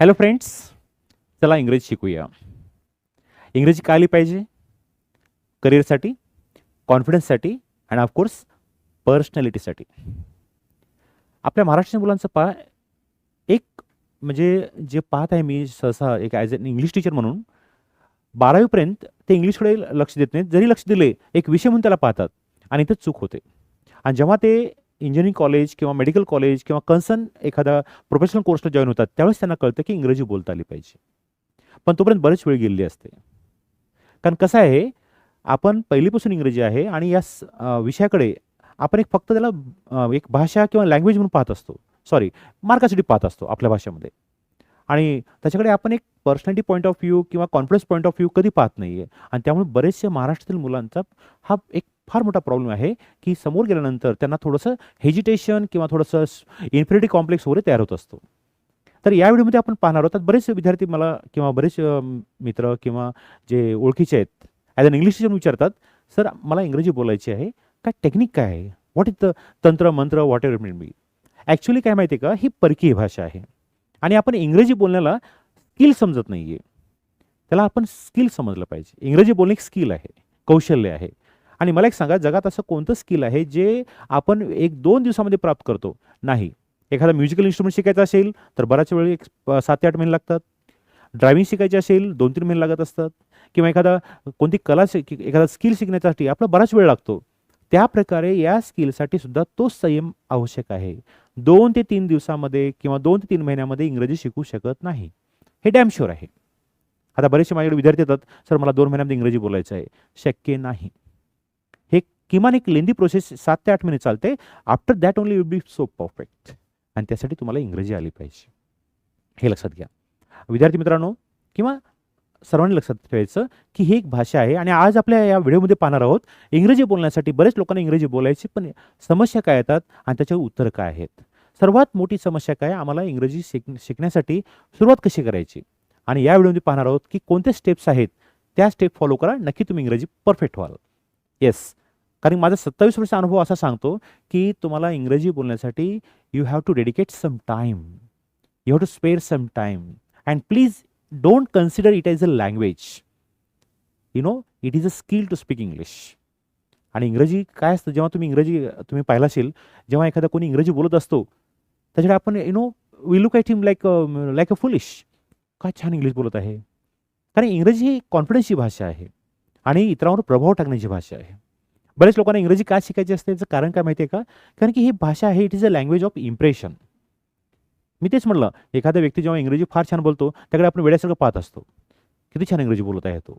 Hello friends चला इंग्रजी शिकूया. इंग्रजी का आली पाहिजे करिअरसाठी कॉन्फिडन्ससाठी अँड ऑफकोर्स पर्सनॅलिटीसाठी आपल्या महाराष्ट्रीयन मुलांचं पा एक म्हणजे जे पाहत आहे मी सहसा एक ॲज अन इंग्लिश टीचर म्हणून बारावीपर्यंत ते इंग्लिशकडे लक्ष देत नाहीत. जरी लक्ष दिले एक विषय म्हणून त्याला पाहतात आणि इथं चूक होते. आणि जेव्हा ते इंजिनिअरिंग कॉलेज किंवा मेडिकल कॉलेज किंवा कन्सर्न एखादा प्रोफेशनल कोर्सला जॉईन होतात त्यावेळेस त्यांना कळतं की इंग्रजी बोलता आली पाहिजे. पण तोपर्यंत बरेच वेळ गेलेली असते. कारण कसं आहे आपण पहिलीपासून इंग्रजी आहे आणि या स- विषयाकडे आपण एक फक्त त्याला एक भाषा किंवा लँग्वेज म्हणून पाहत असतो. सॉरी मार्कासाठी पाहत असतो आपल्या भाषेमध्ये. आणि त्याच्याकडे आपण एक पर्सनॅलिटी पॉईंट ऑफ व्ह्यू किंवा कॉन्फिडन्स पॉईंट ऑफ व्ह्यू कधी पाहत नाही आहे आणि त्यामुळे बरेचसे महाराष्ट्रातील मुलांचा हा एक फार मोठा प्रॉब्लेम आहे की समोर गेल्यानंतर त्यांना थोडंसं हेजिटेशन किंवा थोडंसं इन्फिनिटी कॉम्प्लेक्स वगैरे तयार होत असतो. तर या व्हिडिओमध्ये आपण पाहणार आहोत बरेच विद्यार्थी मला किंवा बरेच मित्र किंवा जे ओळखीचे आहेत ॲज अन इंग्लिश टीचर विचारतात सर मला इंग्रजी बोलायची आहे काय टेक्निक काय आहे? व्हॉट इज द तंत्र मंत्र whatever might be actually काय माहिती आहे का ही परकीय भाषा आहे. आणि आपण इंग्रजी बोलण्याला स्किल समजत नाही आहे त्याला आपण स्किल समजलं पाहिजे. इंग्रजी बोलणे एक स्किल आहे कौशल्य आहे. आणि मला एक सांगा जगात असं कोणतं स्किल आहे जे आपण एक दोन दिवसामध्ये प्राप्त करतो? नाही. एखादा म्युझिकल इन्स्ट्रुमेंट शिकायचा असेल तर बऱ्याच वेळी एक सात ते आठ महिने लागतात. ड्रायव्हिंग शिकायची असेल दोन तीन महिने लागत असतात. किंवा एखादा कोणती कला शिक एखादा स्किल शिकण्यासाठी आपला बराच वेळ लागतो. त्या प्रकारे या स्किलसाठी सुद्धा तो संयम आवश्यक आहे. दोन ते तीन दिवसामध्ये किंवा दोन ते तीन महिन्यामध्ये इंग्रजी शिकू शकत नाही. हे डॅम शुअर आहे. आता बरेचसे माझ्याकडे विद्यार्थी येतात सर मला दोन महिन्यामध्ये इंग्रजी बोलायचं आहे शक्य नाही. किमान एक लेंदी प्रोसेस सात ते आठ महिने चालते. After that only will be so perfect आणि त्यासाठी तुम्हाला इंग्रजी आली पाहिजे. हे लक्षात घ्या. विद्यार्थी मित्रांनो किंवा सर्वांनी लक्षात ठेवायचं की ही एक भाषा आहे आणि आज आपल्या या व्हिडिओमध्ये पाहणार आहोत इंग्रजी बोलण्यासाठी. बरेच लोकांना इंग्रजी बोलायची पण समस्या काय येतात आणि त्याच्यावर उत्तर काय आहेत? सर्वात मोठी समस्या काय? आम्हाला इंग्रजी शिक शिकण्यासाठी सुरुवात कशी करायची? आणि या व्हिडिओमध्ये पाहणार आहोत की कोणते स्टेप्स आहेत? त्या स्टेप फॉलो करा. नक्की तुम्ही इंग्रजी परफेक्ट व्हाल. येस कारण माझा सत्तावीस वर्ष अनुभव असा सांगतो की तुम्हाला इंग्रजी बोलण्यासाठी you have to dedicate some time you have to spare some time and please don't consider it as a language you know it is a skill to speak English आणि इंग्रजी काय असतं जेव्हा तुम्ही इंग्रजी तुम्ही पाहिला असेल जेव्हा एखादा कोणी इंग्रजी बोलत असतो त्याच्याकडे आपण you know we look at him like like a foolish काय छान इंग्लिश बोलत आहे. कारण इंग्रजी ही कॉन्फिडन्सची भाषा आहे. आणि इतरांवर प्रभाव टाकण्याची भाषा आहे. बऱ्याच लोकांना इंग्रजी का शिकायची असते? याचं कारण काय माहिती आहे का? कारण की ही भाषा आहे it is a language of impression मी तेच म्हटलं एखादा व्यक्ती जेव्हा इंग्रजी फार छान बोलतो त्याकडे आपण वेळ्यासारखं पाहत असतो. किती छान इंग्रजी बोलत आहे तो.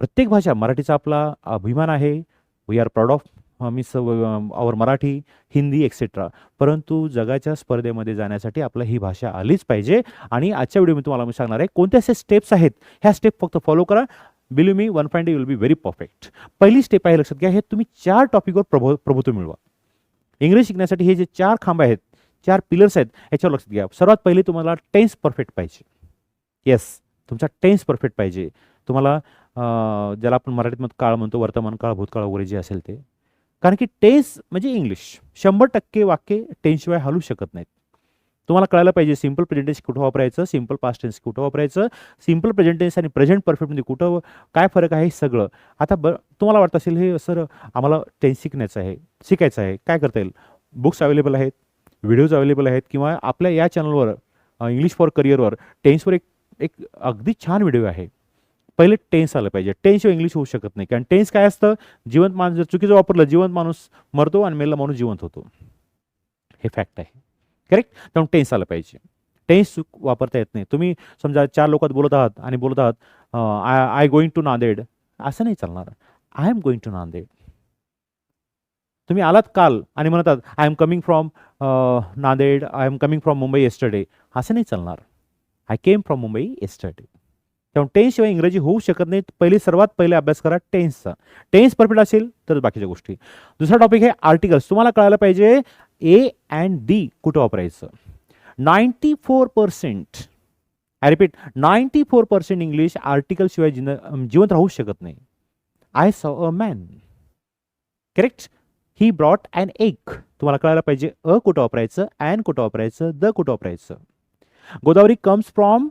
प्रत्येक भाषा मराठीचा आपला अभिमान आहे. We are proud of means our Marathi Hindi etcetera परंतु जगाच्या स्पर्धेमध्ये जाण्यासाठी आपल्याला ही भाषा आलीच पाहिजे. आणि आजच्या व्हिडिओ मी तुम्हाला मी सांगणार आहे कोणते असे स्टेप्स आहेत? ह्या स्टेप फक्त फॉलो करा. Believe me one point will be very perfect पहिली स्टेप आहे लक्षात घ्या हे तुम्ही चार टॉपिकवर प्रभु प्रभुत्व मिळवा. इंग्रजी शिकण्यासाठी हे जे चार खांब आहेत चार पिलर्स आहेत याच्यावर लक्षात घ्या. सर्वात पहिले तुम्हाला टेन्स परफेक्ट पाहिजे. येस तुमचा टेन्स परफेक्ट पाहिजे. तुम्हाला ज्याला आपण मराठीमध्ये काळ म्हणतो वर्तमान काळ भूतकाळ वगैरे जे असेल ते. कारण की टेन्स म्हणजे इंग्लिश शंभर टक्के वाक्य टेन्सशिवाय हलू शकत नाहीत. तुम्हाला कळायला पाहिजे सिंपल प्रेझेंटेन्स कुठं वापरायचं सिंपल पास्ट टेन्स कुठं वापरायचं सिंपल प्रेझेंटेन्स आणि प्रेझेंट परफेक्टमध्ये कुठं काय फरक आहे हे सगळं. आता ब तुम्हाला वाटत असेल हे सर आम्हाला टेन्स शिकण्याचं आहे शिकायचं आहे काय करता येईल? बुक्स अवेलेबल आहेत व्हिडिओज अवेलेबल आहेत किंवा आपल्या या चॅनलवर इंग्लिश फॉर करिअरवर टेन्सवर एक एक अगदी छान व्हिडिओ आहे. पहिले टेन्स आलं पाहिजे. टेन्सशिवाय इंग्लिश होऊ शकत नाही. कारण टेन्स काय असतं? जिवंत माणूस जर चुकीचं वापरलं जिवंत माणूस मरतो आणि मेला माणूस जिवंत होतो. हे फॅक्ट आहे. करेक्ट त्यामुळे टेन्स आलं पाहिजे. टेन्स वापरता येत नाही. तुम्ही समजा चार लोकात बोलत आहात आणि बोलत आहात I I going to Nanded. असं नाही चालणार. I am going to Nanded. तुम्ही आलात काल आणि म्हणतात I am coming from Nanded I am coming from Mumbai yesterday असं नाही चालणार. I came from Mumbai yesterday त्यामुळे टेन्सशिवाय इंग्रजी होऊ शकत नाही पहिले सर्वात पहिले अभ्यास करा टेन्सचा टेन्स परफेक्ट असेल तर बाकीच्या गोष्टी. दुसरा टॉपिक आहे आर्टिकल्स तुम्हाला कळायला पाहिजे ए अँड डी कुठं वापरायचं? Ninety four percent I repeat ninety four percent English आर्टिकलशिवाय जिन जिवंत राहू शकत नाही. I saw a man correct he brought and एक तुम्हाला कळायला पाहिजे अ कुठं वापरायचं अँड कुठं वापरायचं द कुठं वापरायचं. Godavari comes from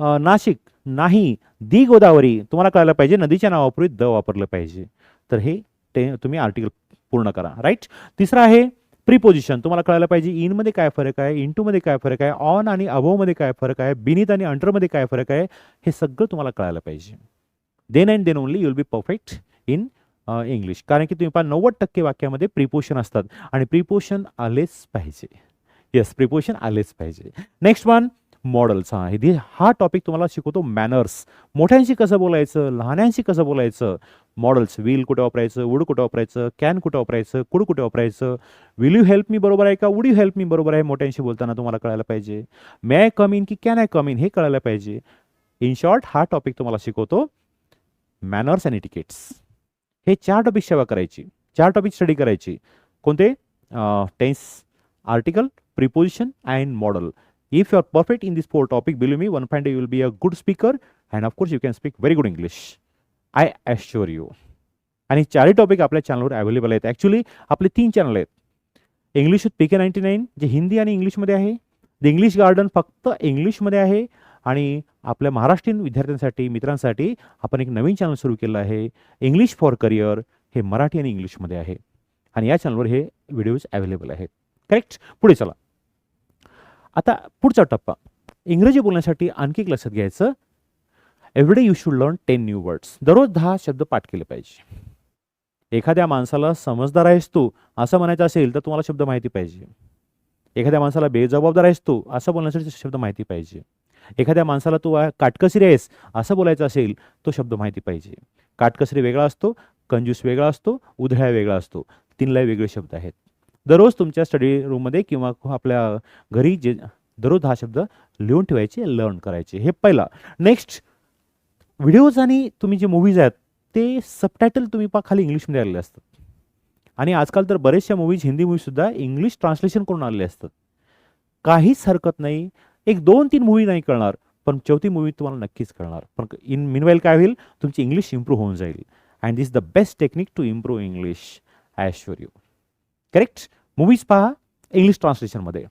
Nashik. नाही दी गोदावरी. तुम्हाला कळायला पाहिजे नदीच्या नावापूर्वी द वापरलं पाहिजे. तर हे ते तुम्ही आर्टिकल पूर्ण करा. राईट तिसरं आहे प्रिपोजिशन तुम्हाला कळायला पाहिजे इनमध्ये काय फरक आहे इंटूमध्ये काय फरक आहे ऑन आणि अबोवमध्ये काय फरक आहे बिनीत आणि अंडरमध्ये काय फरक आहे हे सगळं तुम्हाला कळायला पाहिजे. Then and then only you'll be perfect in English कारण की तुम्ही पहा नव्वद टक्के वाक्यामध्ये प्रिपोशन असतात. आणि प्रिपोशन आलेच पाहिजे. येस प्रिपोशन आलेच पाहिजे. नेक्स्ट वन मॉडल्स आहे हे हा टॉपिक तुम्हाला शिकवतो मॅनर्स मोठ्यांशी कसं बोलायचं लहान्यांशी कसं बोलायचं? मॉडल्स विल कुठे वापरायचं वूड कुठे वापरायचं कॅन कुठे वापरायचं कुड कुठे वापरायचं? विल यू हेल्प मी बरोबर आहे का? वुड यू हेल्प मी बरोबर आहे? मोठ्यांशी बोलताना तुम्हाला कळायला पाहिजे. मे आय कम इन की कॅन आय कम इन हे कळायला पाहिजे. इन शॉर्ट हा टॉपिक तुम्हाला शिकवतो मॅनर्स अँड इटिकेट्स हे चार टॉपिक सेवा करायची. चार टॉपिक स्टडी करायची. कोणते? Tense article preposition and modal if perfect in perfect in this believe topic one me one you you be be a good speaker and course you can speak very good English I assure you आणि चारही topic आपल्या चॅनलवर available आहेत. Actually आपले तीन channel आहेत. English with P K ninety nine जे हिंदी आणि इंग्लिशमध्ये आहे. द इंग्लिश गार्डन फक्त इंग्लिशमध्ये आहे. आणि आपल्या महाराष्ट्रीयन विद्यार्थ्यांसाठी मित्रांसाठी आपण एक नवीन चॅनल सुरू केलं आहे. इंग्लिश फॉर करिअर हे मराठी आणि इंग्लिशमध्ये आहे. आणि या चॅनलवर हे व्हिडिओज अवेलेबल आहेत. करेक्ट पुढे चला. आता पुढचा टप्पा. इंग्रजी बोलण्यासाठी आणखी एक लक्षात घ्यायचं. Everyday you should learn ten new words दररोज दहा शब्द पाठ केले पाहिजे. एखाद्या माणसाला समजदार आहेस तू असं म्हणायचं असेल तर तुम्हाला शब्द माहिती पाहिजे. एखाद्या माणसाला बेजबाबदार आहेस तू असं बोलण्यासाठी शब्द माहिती पाहिजे. एखाद्या माणसाला तू काटकसरी आहेस असं बोलायचं असेल तो शब्द माहिती पाहिजे. काटकसरी वेगळा असतो कंजूस वेगळा असतो उधळ्या वेगळा असतो. तीनला वेगळे शब्द आहेत. दररोज तुमच्या स्टडी रूममध्ये किंवा आपल्या घरी जे दररोज हा शब्द लिहून ठेवायचे लर्न करायचे. हे पहिला. नेक्स्ट व्हिडिओज आणि तुम्ही जे मूवीज आहेत ते सबटायटल तुम्ही पा खाली इंग्लिशमध्ये आलेले असतात. आणि आजकाल तर बरेचशा मूवीज हिंदी मूवीजसुद्धा इंग्लिश ट्रान्सलेशन करून आलेले असतात. काहीच हरकत नाही. एक दोन तीन मूवी नाही कळणार पण चौथी मूवी तुम्हाला नक्कीच कळणार. पण इन मिनवाईल काय होईल? तुमची इंग्लिश इम्प्रूव्ह होऊन जाईल. And this the best technique to improve English I sure you correct movies पहा इंग्लिश ट्रान्सलेशनमध्ये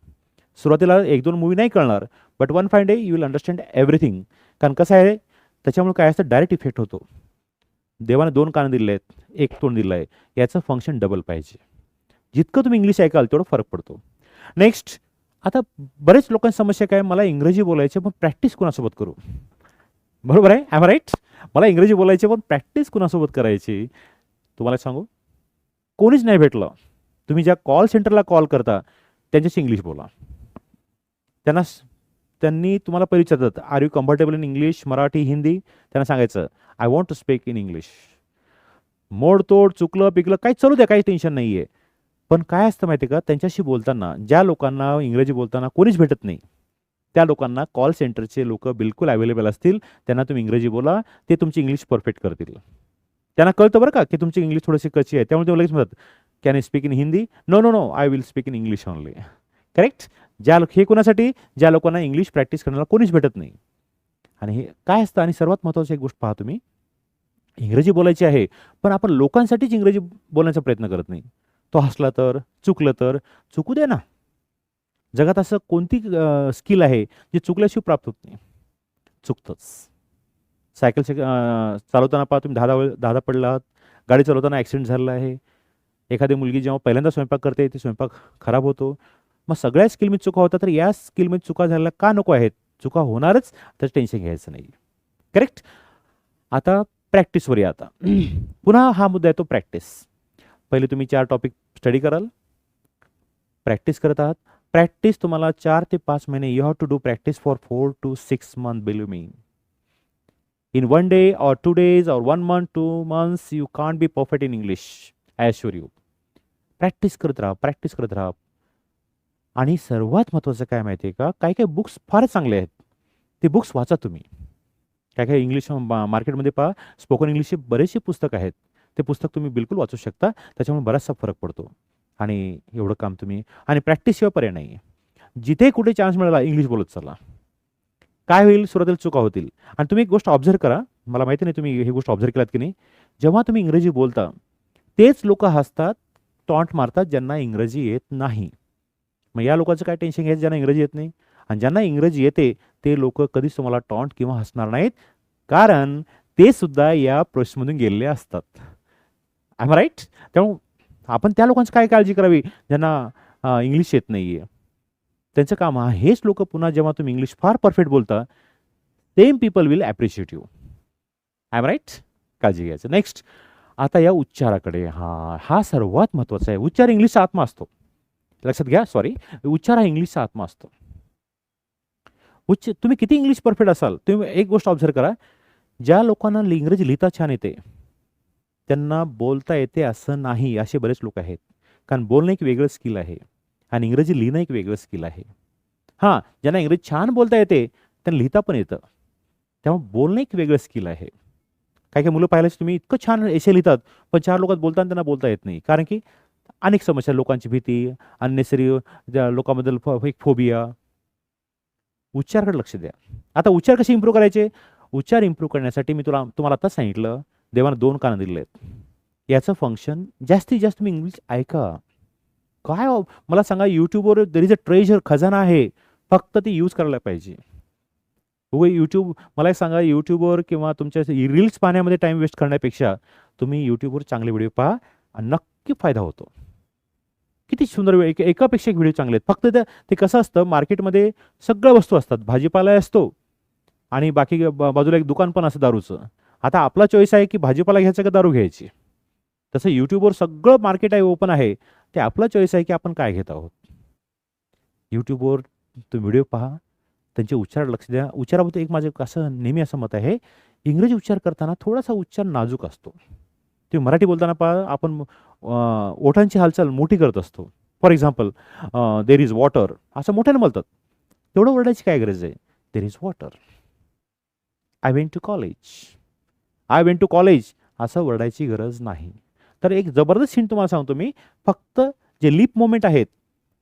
सुरुवातीला एक दोन मूवी नाही कळणार but one fine day you will understand everything कारण कसं आहे त्याच्यामुळे काय असतं डायरेक्ट इफेक्ट होतो. देवाने दोन कान दिले आहेत एक तोंड दिलं आहे. याचं फंक्शन डबल पाहिजे. जितकं तुम्ही इंग्लिश ऐकाल तेवढं फरक पडतो. नेक्स्ट आता बरेच लोकांची समस्या काय मला इंग्रजी बोलायचे पण प्रॅक्टिस कोणासोबत करू? बरोबर आहे? ॲम राईट मला इंग्रजी बोलायचे पण प्रॅक्टिस कुणासोबत करायची? तुम्हाला सांगू कोणीच नाही भेटलं. तुम्ही ज्या कॉल सेंटरला कॉल करता त्यांच्याशी इंग्लिश बोला. त्यांना त्यांनी तुम्हाला पहिले विचारतात are you comfortable in English Marathi Hindi त्यांना सांगायचं I want to speak in English मोडतोड चुकलं पिकलं काही चालू द्या काही टेन्शन नाही आहे पण काय असतं माहिती आहे का? त्यांच्याशी बोलताना ज्या लोकांना इंग्रजी बोलताना कोणीच भेटत नाही त्या लोकांना कॉल सेंटरचे लोक बिलकुल अवेलेबल असतील त्यांना तुम्ही इंग्रजी बोला ते तुमची इंग्लिश परफेक्ट करतील. त्यांना कळतं बरं का की तुमची इंग्लिश थोडीशी कशी आहे? त्यामुळे ते लगेच म्हणतात can you speak in Hindi no no no I will speak in English only correct ज्या लोक हे कोणासाठी? ज्या लोकांना इंग्लिश प्रॅक्टिस करण्याला कोणीच भेटत नाही. आणि हे काय असतं? आणि सर्वात महत्त्वाची एक गोष्ट पहा तुम्ही. इंग्रजी बोलायची आहे पण आपण लोकांसाठीच इंग्रजी बोलण्याचा प्रयत्न करत नाही. तो हसला तर चुकलं तर चुकू दे ना. जगात असं कोणती स्किल आहे जी चुकल्याशिवाय प्राप्त होत नाही? चुकतंच. सायकल चालवताना पहा तुम्ही दहा वेळ दहा पडला आहात गाडी चालवताना ॲक्सिडेंट झालेला आहे एखादी मुलगी जेव्हा पहिल्यांदा स्वयंपाक करते ती स्वयंपाक खराब होतो. मग सगळ्या स्किलमध्ये चुका होतात तर या स्किलमध्ये चुका झालेल्या का नको आहेत? चुका होणारच तर टेन्शन घ्यायचं नाही. करेक्ट आता प्रॅक्टिसवर या आता. पुन्हा हा मुद्दा आहे तो प्रॅक्टिस पहिले तुम्ही चार टॉपिक स्टडी कराल. प्रॅक्टिस करत आहात. प्रॅक्टिस तुम्हाला चार ते पाच महिने you have to do practice for four to six month believe me in one day or two days or one month two months you can't be perfect in English I sure you practice करत राहा practice करत राहा. आणि सर्वात महत्त्वाचं काय माहिती आहे का? काही काही बुक्स फार चांगले आहेत. ते बुक्स वाचा तुम्ही. काय काय इंग्लिश मा- मार्केटमध्ये पहा स्पोकन इंग्लिशचे बरेचसे पुस्तक आहेत. ते पुस्तक तुम्ही बिलकुल वाचू शकता त्याच्यामुळे बराचसा फरक पडतो. आणि एवढं काम तुम्ही आणि प्रॅक्टिसशिवाय पर्याय नाही आहे जिथे कुठे चान्स मिळाला इंग्लिश बोलत चला. काय होईल? सुरुवातीला चुका होतील. आणि तुम्ही एक गोष्ट ऑब्झर्व करा. मला माहिती नाही तुम्ही ही गोष्ट ऑब्झर्व केलात की नाही. जेव्हा तुम्ही इंग्रजी बोलता तेच लोक हसतात टॉन्ट मारतात ज्यांना इंग्रजी येत नाही. मग या लोकांचं काय टेन्शन घ्यायचं ज्यांना इंग्रजी येत नाही? आणि ज्यांना इंग्रजी येते ते लोक कधीच तुम्हाला टॉन्ट किंवा हसणार नाहीत. कारण ते सुद्धा या प्रोसेसमधून गेलेले असतात. आय राईट त्यामुळे आपण त्या लोकांची काय काळजी करावी? ज्यांना इंग्लिश येत नाही आहे त्यांचं काम हा हेच लोक पुन्हा जेव्हा तुम्ही इंग्लिश फार परफेक्ट बोलता same people will appreciate you I am right काळजी घ्यायचं. नेक्स्ट आता या उच्चाराकडे हा हा सर्वात महत्त्वाचा आहे. उच्चार इंग्लिशचा आत्मा असतो. लक्षात घ्या सॉरी उच्चार हा इंग्लिशचा आत्मा असतो. उच्च तुम्ही किती इंग्लिश परफेक्ट असाल तुम्ही एक गोष्ट ऑब्झर्व करा. ज्या लोकांना इंग्रजी लिहिता छान येते त्यांना बोलता येते असं नाही असे बरेच लोक आहेत. कारण बोलणं एक वेगळं स्किल आहे आणि इंग्रजी लिहिणं एक वेगळं स्किल आहे. हां ज्यांना इंग्रजी छान बोलता येते त्यांना लिहिता पण येतं. त्यामुळे बोलणं एक वेगळं स्किल आहे. काही काही मुलं पाहिल्याच तुम्ही इतकं छान एसे लिहितात पण चार लोकात बोलताना त्यांना बोलता येत नाही. कारण की अनेक समस्या लोकांची भीती अननेसरी लोकांबद्दल फ- एक फोबिया उच्चारकडे लक्ष द्या. आता उच्चार कसे इम्प्रूव्ह करायचे? उच्चार इम्प्रूव्ह करण्यासाठी मी तुला तुम्हाला आता सांगितलं देवानं दोन कानं दिले आहेत. याचं फंक्शन जास्तीत जास्त तुम्ही इंग्लिश ऐका. काय हो? मला सांगा यूट्यूबवर दर इज अ ट्रेजर खजाना आहे. फक्त ते यूज करायला पाहिजे. उगा यूट्यूब मला एक सांगा यूट्यूबवर किंवा तुमच्या रील्स पाहण्यामध्ये टाईम वेस्ट करण्यापेक्षा तुम्ही यूट्यूबवर चांगले व्हिडिओ पहा आणि नक्की फायदा होतो. किती सुंदर वेळ एक एकापेक्षा एक व्हिडिओ चांगले आहेत. फक्त त्या ते कसं असतं मार्केटमध्ये सगळ्या वस्तू असतात. भाजीपाला असतो आणि बाकी बाजूला एक दुकान पण असतं दारूचं. आता आपला चॉईस आहे की भाजीपाला घ्यायचा का दारू घ्यायची? तसं यूट्यूबवर सगळं मार्केट आहे ओपन आहे. ते आपला चॉईस आहे की आपण काय घेत आहोत. यूट्यूबवर तुम्ही व्हिडिओ पहा. त्यांचे उच्चार लक्ष द्या. उच्चाराबद्दल एक माझं असं नेहमी असं मत आहे इंग्रजी उच्चार करताना थोडासा उच्चार नाजूक असतो. ते मराठी बोलताना पहा आपण ओठांची हालचाल मोठी करत असतो. For example there is water असं मोठ्यानं बोलतात. तेवढं ओरडायची काय गरज आहे? There is water I went to college I went to college असं ओरडायची गरज नाही. तर एक जबरदस्त सीन तुम्हाला सांगतो मी. फक्त जे लिप मोमेंट आहेत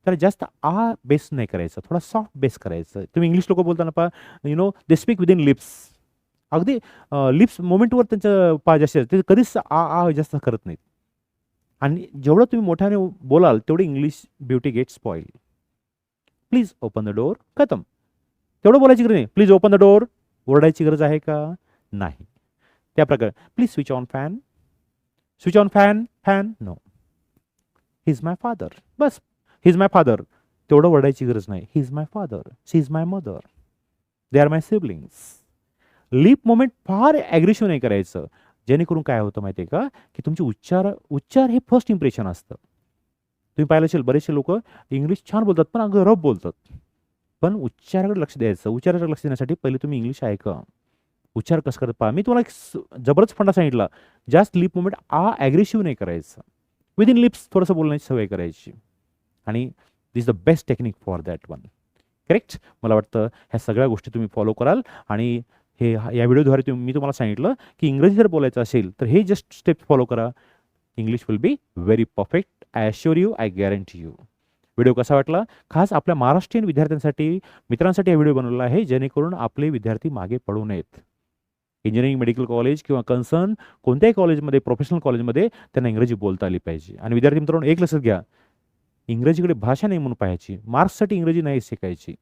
तर जास्त आ बेस नाही करायचं थोडा सॉफ्ट बेस करायचं. तुम्ही इंग्लिश लोक बोलताना पा you know they speak within lips अगदी लिप्स मोमेंटवर त्यांचं पा जास्त ते कधीच आ आ जास्त करत नाहीत. आणि जेवढं तुम्ही मोठ्याने बोलाल तेवढी English beauty get spoil please open the door खतम. तेवढं बोलायची गरज नाही. प्लीज ओपन द डोअर ओरडायची गरज आहे का? नाही. त्या प्रकारे. Please switch on fan switch on fan fan no he is my father bus. He is my father तेवढं ओरडायची गरज नाही. He is my father she is my mother they are my siblings lip moment फार aggressive नाही करायचं. जेणेकरून काय होतं माहिती आहे का? की तुमचे उच्चार उच्चार हे फर्स्ट इम्प्रेशन असतं. तुम्ही पाहिलं असेल बरेचसे लोक इंग्लिश छान बोलतात पण अगं रफ बोलतात. पण उच्चाराकडे लक्ष द्यायचं. उच्चाराकडे लक्ष देण्यासाठी पहिले तुम्ही इंग्लिश ऐका. उच्चार कसं करत? पहा मी तुम्हाला एक जबरदस्त फंडा सांगितला. जास्त लिप मुवमेंट आ ॲग्रेसिव्ह नाही करायचं. विदिन लिप्स थोडंसं बोलण्याची सवय करायची. आणि this the best technique for that one correct मला वाटतं ह्या सगळ्या गोष्टी तुम्ही फॉलो कराल आणि हे या व्हिडिओद्वारे तुम्ही मी तुम्हाला सांगितलं की इंग्रजी जर बोलायचं असेल तर हे जस्ट स्टेप्स फॉलो करा. English will be very perfect I assure you I guarantee you video कसा वाटला? खास आपल्या महाराष्ट्रीयन विद्यार्थ्यांसाठी मित्रांसाठी हा व्हिडिओ बनवला आहे जेणेकरून आपले विद्यार्थी मागे पडू नयेत. इंजिनिअरिंग मेडिकल कॉलेज किंवा कन्सर्न कोणत्याही कॉलेजमध्ये प्रोफेशनल कॉलेजमध्ये त्यांना इंग्रजी बोलता आली पाहिजे. आणि विद्यार्थी मित्रांनो एक लक्षात घ्या इंग्रजीकडे भाषा नाही म्हणून पाहायची. मार्क्ससाठी इंग्रजी नाही शिकायची.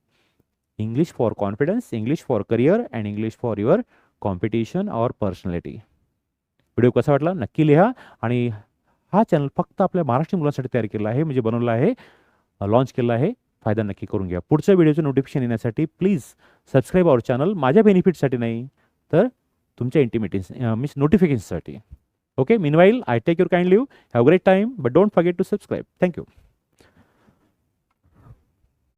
English for confidence English for career and English for your competition or personality video कसा वाटला? नक्की लिहा. आणि हा चॅनल फक्त आपल्या महाराष्ट्र मुलांसाठी तयार केला आहे म्हणजे बनवला आहे लॉन्च केला आहे. फायदा नक्की करून घ्या. पुढच्या व्हिडिओचं नोटिफिकेशन येण्यासाठी प्लीज सबस्क्राईब आवर चॅनल माझ्या बेनिफिटसाठी नाही तर तुमच्या intimations means नोटिफिकेशनसाठी okay meanwhile I take your kind leave have great time but don't forget to subscribe thank you